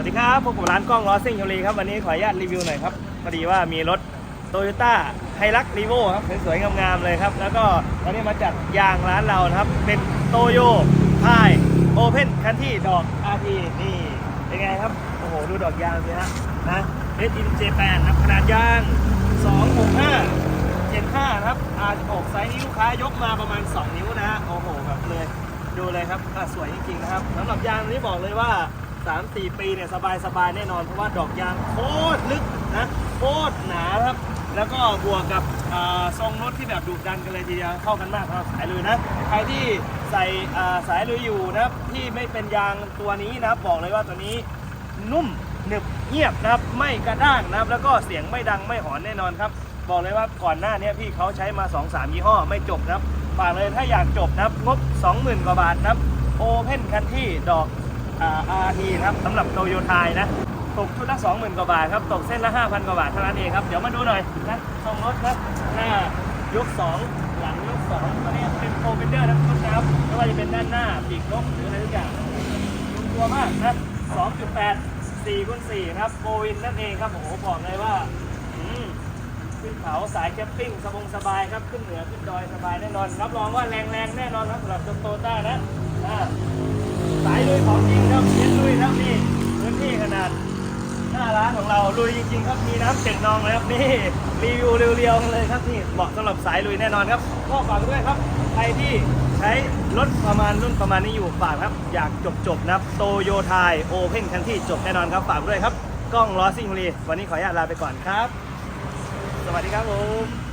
วัสดีครับพบกับร้านกล้องล้อซิ่งชลีครับวันนี้ขออนุญาตรีวิวหน่อยครับพอดีว่ามีรถโตโยต้าไฮรักรีโวครับสวยๆงามๆเลยครับ แล้วก็ตอนนี้มาจัดยางร้านเรานะครับ เป็นโตโยไฮโอเพนคันที่ดอก RT นี่เป็นไงครับ โอ้โห ดูดอกยางสิฮะนะเมดินเจแปนครับขนาดยาง 265 75ครับอาอกไซส์นี้ลูกค้ายกมาประมาณ 2 นิ้วนะฮะโอ้โหแบบเลยดูเลยครับสวยจริงๆนะครับสำหรับยางนี้บอกเลยว่า 3-4 ปีเนี่ยสบายๆแน่นอน เพราะว่าดอกยางโคตรลึกนะโคตรหนาครับ แล้วก็บวกกับอ่าทรงรถที่แบบดุดันกันเลยทีเดียวเข้ากันมากสำหรับสายลุยนะ ใครที่ใส่สายลุยอยู่นะครับที่ไม่เป็นยางตัวนี้นะบบอกเลยว่าตัวนี้นุ่มหนึบเงียบนะครับไม่กระด้างนะครับแล้วก็เสียงไม่ดังไม่หอนแน่นอนครับ บอกเลยว่าก่อนหน้านี้พี่เขาใช้มา 2-3 ยี่ห้อไม่จบนะครับฝากเลยถ้าอยากจบนะครับงบ 20,000 กว่าบาทนะครับโอเพนคันที่ดอก RT ครับสำหรับโตโยไทยนะ ตกชุดละ 20,000 กว่าบาทครับ ตกเส้นละ 5,000 กว่าบาทเท่านั้นเองครับ เดี๋ยวมาดูหน่อยนะทรงรถนะหน้ายก 2 หลังยก 2ตัวนี้เป็นโปรเบนเดอร์นะครับไม่ว่าจะเป็นด้านหน้าปีกนกหรืออะไรทุกอย่างลงตัวมากนะ 2.8 4คูณ4ครับโบวินนั่นเองครับโอ้โหบอกเลยว่าขึ้นเขาสายแคมปิ้งสบงสบายครับขึ้นเหนือขึ้นดอยสบายแน่นอนรับรองว่าแรงแรงแน่นอนครับสำหรับโตโต้านะสายลุยของจริงครับเน้นลุยครับนี่พื้นที่ขนาด หน้า ร้านของเราลุยจริง ๆ ครับมีน้ำเจ็ดนองเลยครับนี่รีวิวเรียวๆเลยครับนี่เหมาะสำหรับสายลุยแน่นอนครับก็ฝากด้วยครับใครที่ใช้รถประมาณรุ่นประมาณนี้อยู่ฝากครับ อยากจบๆนะครับโตโยไทยโอเพนคันที่จบแน่นอนครับฝากด้วยครับกล้องล้อซิงบุรีวันนี้ขออนุญาตลาไปก่อนครับ สวัสดีครับผม